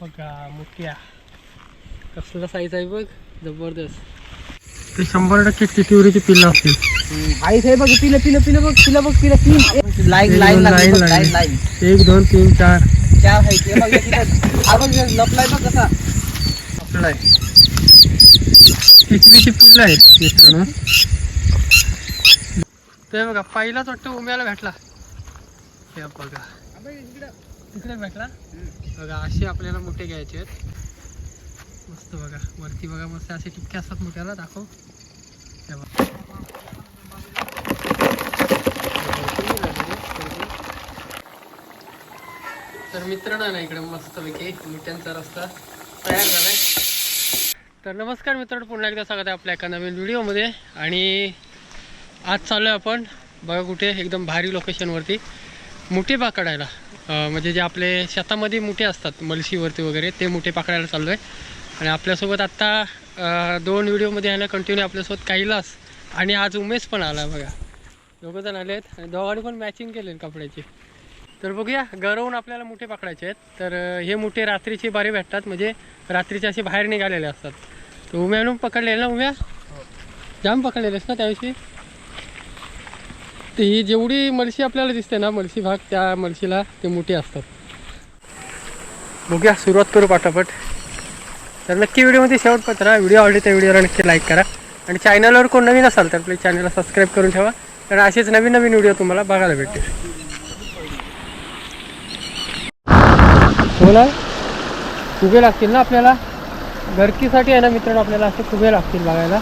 बघा मुठ्या. कसला साईज आहे बघ जबरदस्त. ते शंभर टक्के टिटीवरीची पिल्लं असतील आई साहेब बघ पिलं पिलं पिलं बघ पिलं बघ पिलं तीन लाईन लाईन. लाईन लाईन एक दोन तीन चार. त्या आहे. हा बघ लपलाय बघ कसा. आहे पिशवीची पिल्लं आहेत मित्रांनो? ते बघा पहिलाच वाटतं उम्याला भेटला. हे बघा. तिकडे भेटला? बघा असे आपल्याला मोठे घ्यायचे आहेत. मस्त बघा. वरती बघा मस्त असे टिपके असतात मोठ्याला दाखव. हे बघा. तर मित्रांनो ना इकडे मस्तपैकी मिठ्यांचा रस्ता तयार झालाय. तर नमस्कार मित्रांनो पुन्हा एकदा स्वागत आहे आपल्या एका नवीन व्हिडिओमध्ये आणि आज चाललो आहे आपण. बघा कुठे एकदम भारी लोकेशनवरती मुठे पकडायला. म्हणजे जे आपले शेतामध्ये मुठे असतात मलशीवरती वगैरे ते मुठे पकडायला चाललो आहे आणि आपल्यासोबत आत्ता दोन व्हिडिओमध्ये आहे ना कंटिन्यू आपल्यासोबत कैलास आणि आज उमेश पण आला बघा. दोघं जण आले आहेत आणि दोघांनी पण मॅचिंग केले कपड्याची. तर बघूया गरवून आपल्याला मुठे पकडायचे आहेत. तर हे मुठे रात्रीचे बारे भेटतात म्हणजे रात्रीचे असे बाहेर निघालेले असतात. तर उम्यानं पकडलेले ना उम्या? जाम पकडलेलेस ना त्याविषयी? ते ही जेवढी मळशी आपल्याला दिसते ना मळशी भाग त्या मळशीला ते मोठे असतात. बघूया सुरुवात करू पाटापट. तर नक्की व्हिडिओमध्ये शेवटपर्यंत राहा व्हिडिओ आवडली तर व्हिडिओला नक्की लाईक करा. आणि चॅनलवर कोण नवीन असाल तर आपल्या चॅनलला सबस्क्राईब करून ठेवा. कारण असेच नवीन नवीन व्हिडिओ तुम्हाला बघायला भेटतील. बोला. खुबे लागतील ना आपल्याला? घरकीसाठी आहे ना मित्रांनो आपल्याला? असे खुबे लागतील बघायला.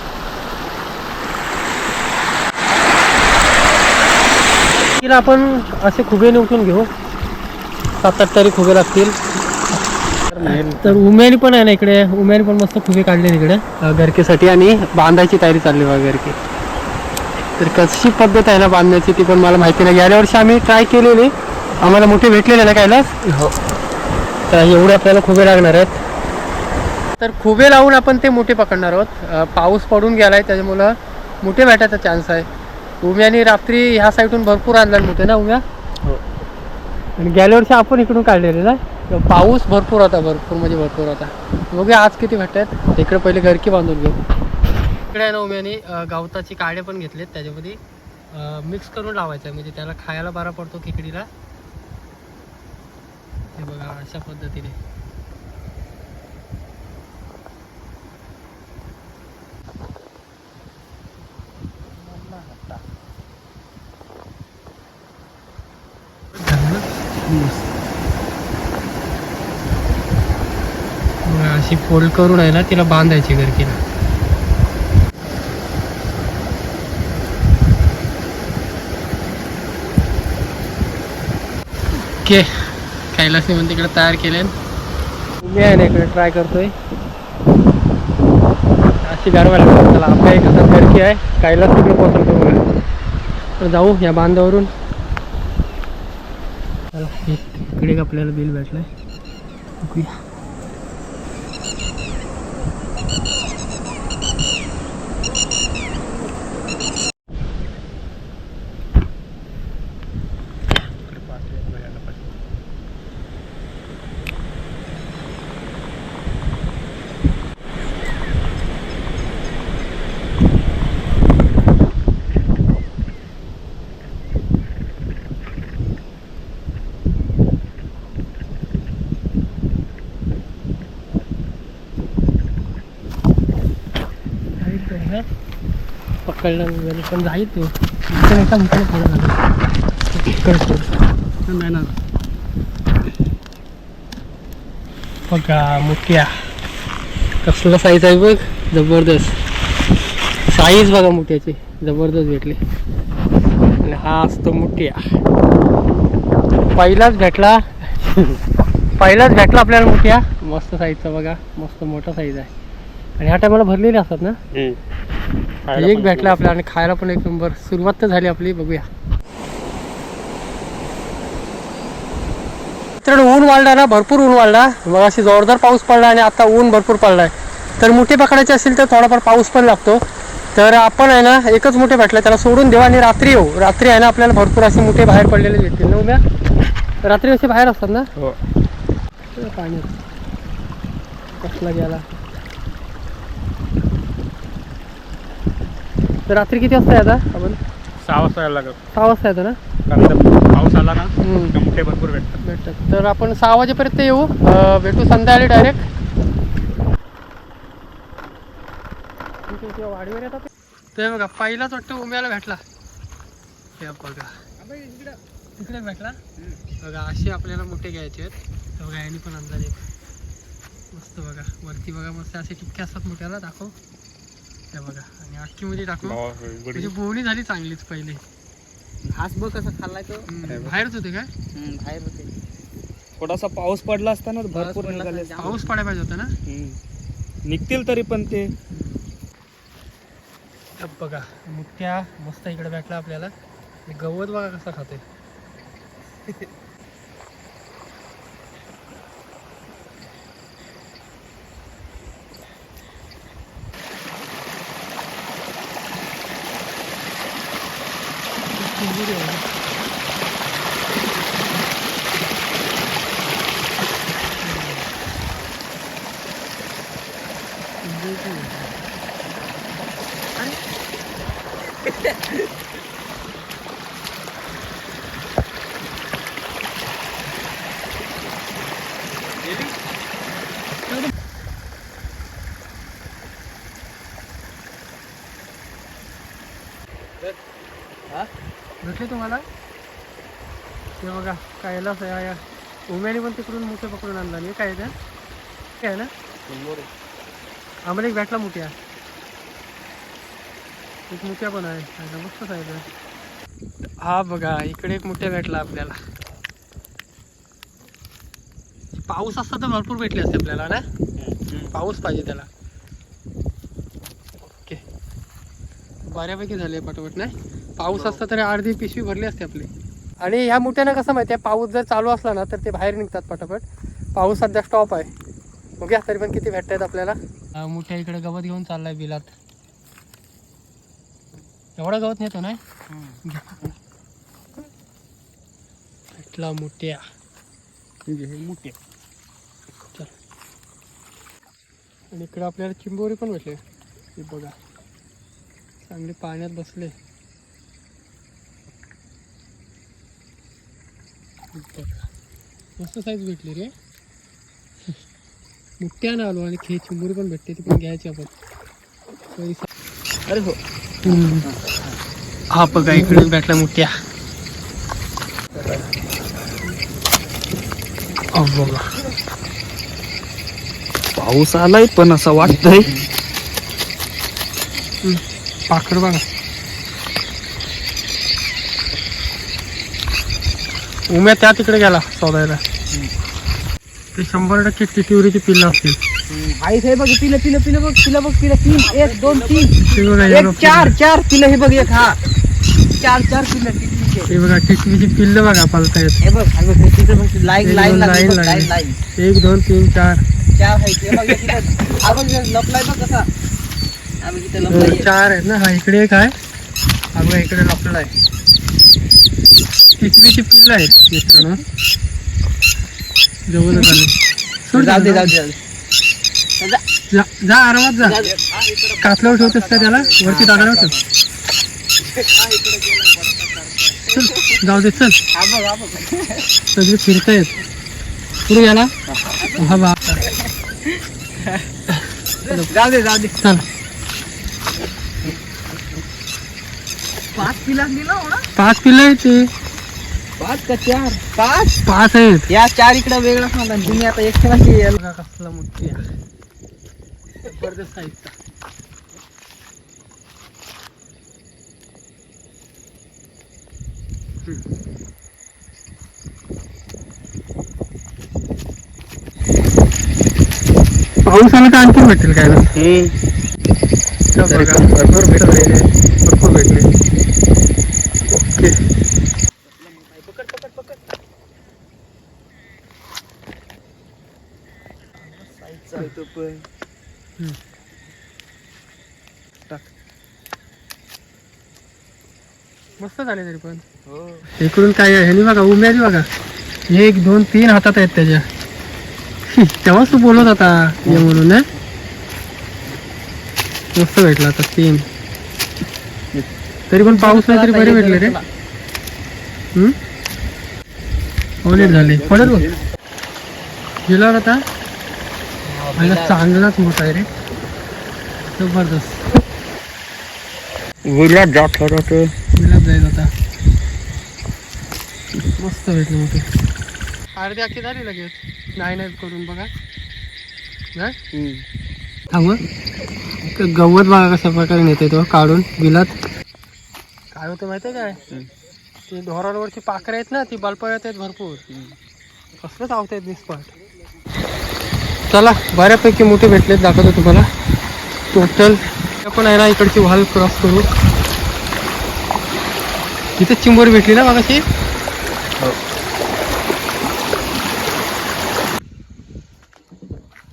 तिला आपण असे खुबे उठून घेऊ. सात आठ तरी खुबे लागतील. तर उमेनी पण आहे ना इकडे. उमेनी पण मस्त खुबे काढले इकडे घरकीसाठी आणि बांधायची तयारी चालली बघा घरकी. तर कशी पद्धत आहे ना बांधण्याची ती पण मला माहिती नाही. गेल्या वर्षी आम्ही ट्राय केलेली. आम्हाला मोठे भेटलेले ना कैलास हो. तर एवढे आपल्याला खुबे लागणार आहेत. तर खुबे लावून आपण ते मोठे पकडणार आहोत. पाऊस पडून गेलाय त्याच्यामुळं मोठे भेटायचा चान्स आहे. उम्याने रात्री ह्या साईडून भरपूर आणला मोठे ना उम्या? हो. आणि गेल्या वर्षी आपण इकडून काढलेले ना? पाऊस भरपूर होता भरपूर म्हणजे भरपूर होता. बघूया आज किती भेटतात इकडे पहिले घरकी बांधून घेऊ. इकडे आहे ना उम्याने गवताची काडे पण घेतलेत त्याच्यामध्ये. मिक्स करून लावायचं आहे म्हणजे त्याला खायला बरा पडतो खिकडीला. हे बघा अशा पद्धतीने. अशी फोल्ड करून आहे ना तिला बांधायची गरकीला ओके कैलासने पण तिकडे तयार केले मी आहे ना इकडे ट्राय करतोय. अशी गाडवायला चला आपल्या एक आता गरकी आहे. कैलास तिकडे पोहोचवतो बघा तर जाऊ या बांधावरून. चला इकडे आपल्याला बिल भेटलंय. बघूया. पकडला वगैरे पण जाईल तो. इकडे एका मुठाने खायला लागेल इकडे सोड. नाही ना. बघा मुठ्या. कसला साईज आहे बघ जबरदस्त. साईज बघा मुठ्याची जबरदस्त भेटली. आणि हा असतो मुठ्या. पहिलाच भेटला. पहिलाच भेटला आपल्याला मुठ्या. मस्त साईजचा बघा मस्त मोठा साईज आहे. आणि ह्या टायमाला भरलेले असतात ना? एक भेटला आपल्याला आणि खायला पण एक नंबर. सुरुवात तर झाली आपली बघूया. मित्रांनो ऊन वाढला ना भरपूर ऊन वाढला मग अशी जोरदार पाऊस पडला आणि आता ऊन भरपूर पडलाय. तर मोठे पकडायचे असेल तर थोडाफार पाऊस पण लागतो. तर आपण आहे ना एकच मोठे भेटला त्याला सोडून देऊ आणि रात्री येऊ. रात्री आहे ना आपल्याला भरपूर असे मोठे बाहेर पडलेले भेटतील ना उद्या रात्री असे बाहेर असतात ना? हो. पाणी. कसला गेला? तर रात्री किती वाजता येता? आपण सहा वाजता यायला लागत सहा वाजता येतो ना? कारण पाऊस आला ना हम्म. तर मोठे भरपूर भेटतात. भेटतात. तर आपण सहा वाजेपर्यंत येऊ. अं, भेटू संध्याकाळी डायरेक्ट वाडीवर येतात ते बघा पहिलाच वाटतं उम्याला भेटला. हे बघा. तिकडे भेटला? बघा असे आपल्याला मोठे घ्यायचे आहेत. बघा यांनी पण अंदाज. एक मस्त बघा वरती बघा मस्त असे टिक्के असतात मोठ्याला दाखव. हे बघा. आणि अख्खी मध्ये टाकू म्हणजे बोवणी झाली चांगलीच पहिले. घास बघ कसं खाल्लाय तो. हम्म, बाहेरच होते काय? बाहेर होते. थोडासा पाऊस पडला असताना भरपूर पडला निघाले असता. पाऊस पडायला पाहिजे होता ना? हम्म. निघतील तरी पण ते. अब बघा मुठ्या मस्त इकडे भेटला आपल्याला. गवत बघा कसा खाते भेटले तुम्हाला? ते बघा कायलाच या उम्याने पण तिकडून मोठे पकडून आणला. नाही काय त्या काय ना? आम्हाला एक भेटला मोठ्या. एक मोठ्या पण आहे. खायला मस्त साईज हा बघा इकडे एक मोठ्या भेटला आपल्याला. पाऊस असता तर भरपूर भेटले असते आपल्याला ना? पाऊस पाहिजे त्याला. बऱ्यापैकी झाले पटपट नाही? पाऊस असता तर अर्धी पिशवी भरली असते आपली. आणि ह्या मुठ्यानं कसं माहिती आहे पाऊस जर चालू असला ना तर ते बाहेर निघतात पटापट. पाऊस सध्या स्टॉप आहे. बघूया तरी पण किती भेटत आहेत आपल्याला मुठ्या इकडे गवत घेऊन चाललाय बिलात. एवढा गवत नेतो ना भेटला मुठ्या. मोठे चल. आणि इकडे आपल्याला चिंबोरी पण भेटले. बघा. चांगले पाण्यात बसले. मस्त साईज भेटली रे. मुठ्यानं आलो आणि खे चिंबोरी पण भेटते ती पण घ्यायची आपण. अरे हो. हा बघा इकडे भेटला मुठ्या बघा. पाऊस आलाय पण असं वाटतंय. पाखर बघा. उम्या त्या तिकडे गेला शोधायला. ते शंभर टक्के टिटिवरीची पिल्लं असतील. आई हे बघ पिलं पिलं पिलं बघ पिलं बघ पिलं. तीन एक दोन तीन. एक चार चार पिलं हे बघ एक हा. चार चार पिलं. हे बघा टिटवीची पिल्लं बघा पालतायत. हे बघ लाईन एक लाईन लाईन एक दोन तीन चार. चार आहे लपलाय बघ कसा हा बघ इथं लपलाय दोन, चार आहेत ना. हा इकडे एक आहे. हा बघा इकडे लपला आहे. टिटवीची पिल्लं आहेत मित्रांनो. जवळच आले सोड जाऊ दे. जाऊ दे जाऊ दे. जा, जा जा आरामात जा. जाऊ दे. हा, इकडं कातल्यावर ठेवतेस का त्याला? वरती हा, पडतं. चल जाऊ दे चल. हा बघ हा बघ. सगळे फिरतायत. पुढे गेला हा बा. जाऊ दे जाऊ दे. चल. पाच पिला दिला हो ना पाच पिल्लं आहेत ते. पाच का चार? पाच? पाच आहेत. या चार इकडे वेगळाच मला तुम्ही आता एकट्याची बघा कसला मोठी. जबरदस्त साईजचा पाऊस आला तर आणखीन भेटेल काय? भरपूर भेटले. भरपूर भेटले. हम्म. मस्त झाले तरी पण हो इकडून काय आहे ह्यानी बघा उम्यादी बघा एक दोन तीन हातात आहेत त्याच्या. तेव्हाच तू बोलत होता ये म्हणून ना मस्त भेटला आता तीन. तरी पण पाऊस नाही तरी बरे भेटले रे. हम्म? ओलेट झाले. पडेल बघ. गेला आता आणि चांगलाच मोठा आहे रे. जबरदस्त. विला जात होता ते. गुलाब जाईल आता. मस्त भेटले मोठे अर्धी अख्खी झाली लगेच नाही नाही करून बघा. थांब. गवत बघा कशा प्रकारे नेते तो काढून. बिलात काय होतं माहिती आहे काय ती ढोरांवरची पाखरं आहेत ना ती बल्पळत आहेत भरपूर. कसलं चावत आहेत निस्पाट चला बऱ्यापैकी मोठे भेटलेत दाखवतो तुम्हाला. टोटल आपण आहे ना इकडची वाल क्रॉस करू. तिथे चिंबोरी भेटली ना मागाशी?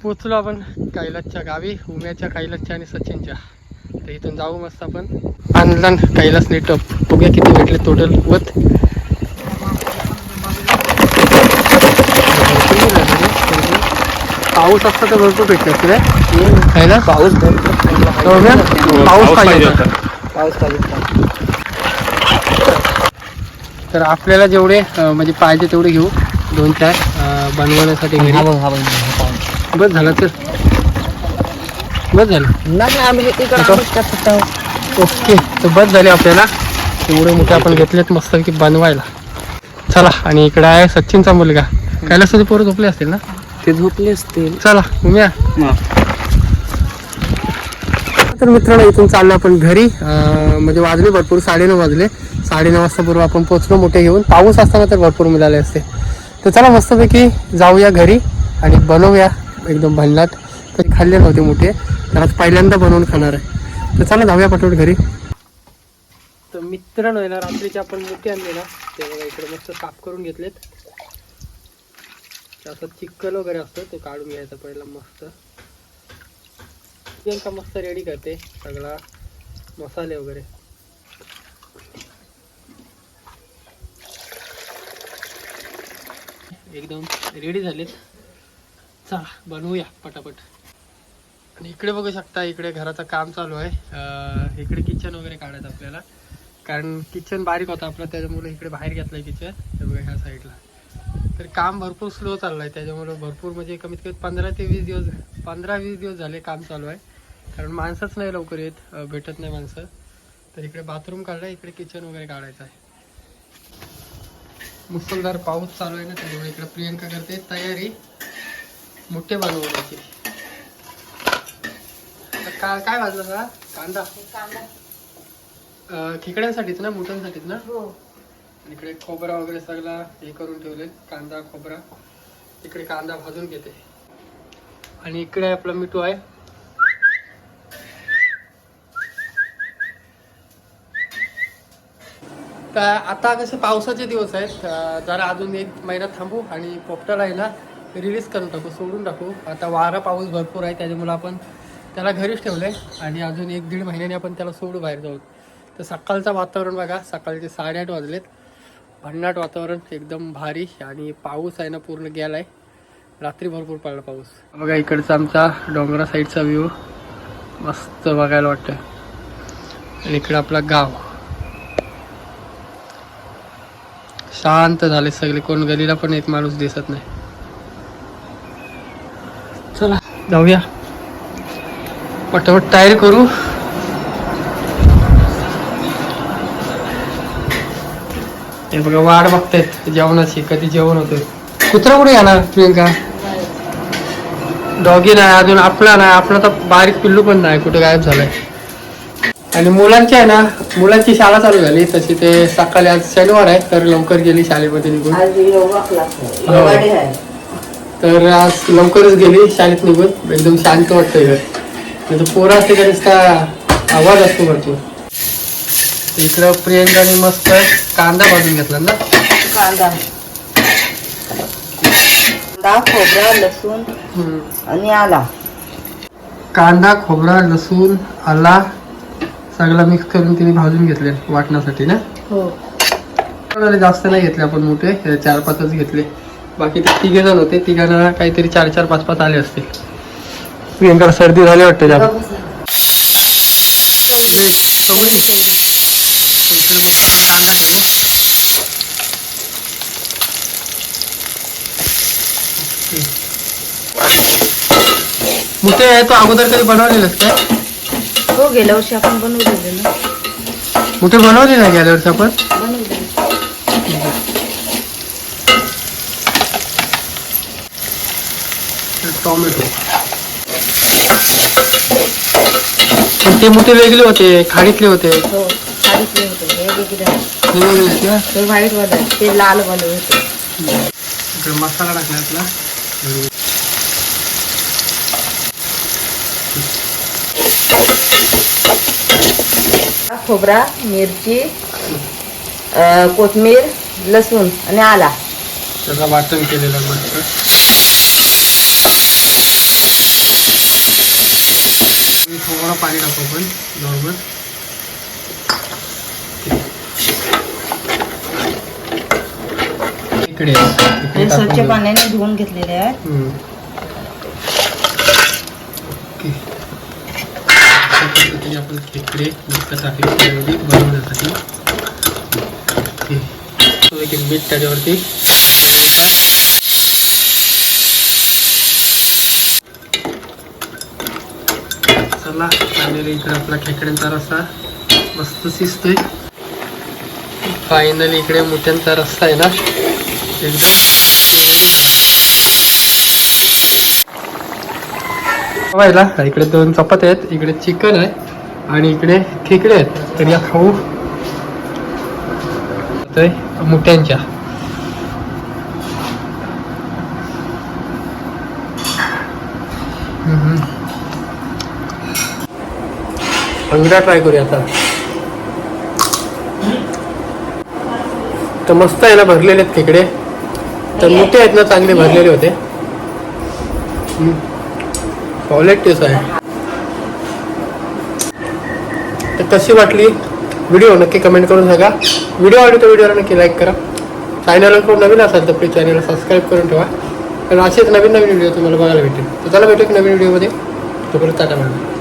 पोचलो आपण कैलासच्या गावी उम्याच्या कैलासच्या आणि सचिनच्या. तर इथून जाऊ मस्त आपण. आणला कैलास नेटअप बघूया किती भेटले टोटल वत. पाऊस असता तर भरपूर भेटले असते रे कैलास पाऊस हो ना? पाऊस पाहिजे होता. पाऊस पाहिजे तर आपल्याला जेवढे म्हणजे पाहिजे तेवढे घेऊ. दोन चार बनवण्यासाठी बस झालं तर? बस झालं. नाही आम्ही. ओके तर बस झाले आपल्याला. एवढे मोठे आपण घेतलेत मस्त की बनवायला. चला आणि इकडे आहे सचिनचा मुलगा. कैलास पोरं झोपले असतील ना? ते झोपले असतील. चला उम्या. तर मित्रांनो इथून चाललो आपण घरी. म्हणजे वाजले भरपूर साडेनऊ वाजले. साडेनऊ वाजता पूर्व आपण पोचलो मोठे घेऊन. पाऊस असताना तर भरपूर मिळाले असते. तर चला मस्तपैकी जाऊया घरी आणि बनवूया एकदम भन्नाट. कधी खाल्ले नव्हते मोठे तर आज पहिल्यांदा बनवून खाणार आहे. तर चला जाऊया पटवट घरी. तर मित्रांनो ना रात्रीचे आपण मोठे आणले ना ते बघा इकडे मस्त साफ करून घेतलेत. असं चिक्कल वगैरे असतो ते काढून घ्यायचा पहिला मस्त. का मस्त रेडी करते सगळा मसाले वगैरे. एकदम रेडी झालेत. चला बनवूया पटापट. आणि इकडे बघू शकता इकडे घराचं काम चालू आहे. इकडे किचन वगैरे काढायचं आपल्याला. कारण किचन बारीक होतं आपलं त्याच्यामुळे इकडे बाहेर घेतलंय किचन हे बघा ह्या साईडला तर काम भरपूर स्लो चाललंय. त्याच्यामुळे भरपूर म्हणजे कमीत कमी पंधरा ते वीस दिवस पंधरा वीस दिवस झाले काम चालू आहे. कारण माणसंच नाही लवकर येत भेटत नाही माणसं. तर इकडे बाथरूम काढलाय इकडे किचन वगैरे काढायचं आहे. मुसळधार पाऊस चालू आहे ना त्याच्यामुळे इकडे प्रियंका करते तयारी. मोठे बनवण्याची का काय भाजलं का? कांदा. अं, खेकड्यांसाठीच ना मुटांसाठीच ना? आणि इकडे खोबरा वगैरे सगळा हे करून ठेवले कांदा खोबरा. इकडे कांदा भाजून घेते. आणि इकडे आपला मिठू आहे. तर आता कसे पावसाचे दिवस आहेत जरा अजून एक महिना थांबू आणि पोपटाला आहे ना रिलीज करून टाकू सोडून टाकू. आता वारा पाऊस भरपूर आहे त्याच्यामुळे आपण त्याला घरीच ठेवलंय. आणि अजून एक दीड महिन्याने आपण त्याला सोडू बाहेर जाऊ तर सकाळचं वातावरण बघा सकाळचे साडेआठ वाजलेत. भन्नाट वातावरण एकदम भारी आणि पाऊस आहे ना पूर्ण गेलाय. रात्री भरपूर पडला पाऊस. बघा इकडचा आमचा डोंगरा साईडचा व्ह्यू मस्त बघायला वाटतं आणि इकडं आपला गाव. शांत झाले सगळे. कोण गलीला पण एक माणूस दिसत नाही. चला जाऊया. पटापट तयारी करू. हे बघा वाट बघतायत जेवणाची कधी जेवण होतंय. कुत्रा कुठे येणार प्रियंका? डॉगी नाही अजून आपला नाही आपला तर बारीक पिल्लू पण नाही कुठे गायब झालाय. आणि मुलांची आहे ना मुलांची शाळा चालू झाली तशी ते सकाळी आज शनिवार आहे तर लवकर गेली शाळेमध्ये निघून. हो. तर आज लवकरच गेली शाळेत निघून एकदम शांत वाटतं तर पोरं असते का नुसता आवाज असतो भरपूर इकडं प्रियंकाने मस्त कांदा भाजून घेतला ना? कांदा. कांदा खोबरा लसूण. आणि आला. कांदा खोबरा लसूण आला. सगळा मिक्स करून तिने भाजून घेतले वाटण्यासाठी ना? हो. जास्त नाही घेतले आपण मोठे चार पाचच घेतले. बाकी ते तिघे जण होते तिघांना काहीतरी चार चार पाच पाच आले असतील. प्रियंकाला सर्दी झाली वाटते जास्त. मस्त कांदा मोठे तो अगोदर कधी बनवलेलंच काय? हो गेल्या वर्षी आपण बनवलेले ना. मोठे बनवले ना गेल्या वर्षी आपण? टॉमॅटो. ते मोठे वेगळे होते खाडीतले होते. हो. साडीतले होते हे वेगळे हे व्हाईट वाले ते लाल वाले होते मसाला टाकला आपला खोबरा मिरची कोथमीर लसूण आणि आला. त्याचा वाटण केलेला मस्त. आणि थोडं पाणी टाकू आपण नॉर्मल इकडे हे स्वच्छ. पाण्याने धुवून घेतलेले आहेत. पद्धतीने आपण खेकडे त्यामध्ये बनवण्यासाठी तो एक मीठ त्याच्यावरती चला फायनली इकडे आपला खेकड्यांचा रस्सा मस्त शिजतोय. फायनली इकडे मोठ्यांचा रस्सा आहे ना. एकदम पाहिला इकडे दोन चपात्या आहेत इकडे चिकन आहे आणि इकडे खेकडे आहेत. तर या खाऊ. मुठ्यांच्या. अंगडा ट्राय करूया आता. तर मस्त आहे ना भरलेले आहेत खेकडे. तर मोठे आहेत ना चांगले भरलेले होते. क्वालिटीच आहे. तर कशी वाटली व्हिडिओ? नक्की कमेंट करून सांगा. व्हिडिओ आवडली तर व्हिडिओला नक्की लाईक करा. चॅनलवर कोण नवीन असाल तर प्लीज चॅनलला सबस्क्राईब करून ठेवा. कारण असेच नवीन नवीन व्हिडिओ तुम्हाला बघायला भेटेल. तर चला भेटू एक नवीन व्हिडिओमध्ये तोपर्यंत टाटा मॅडम.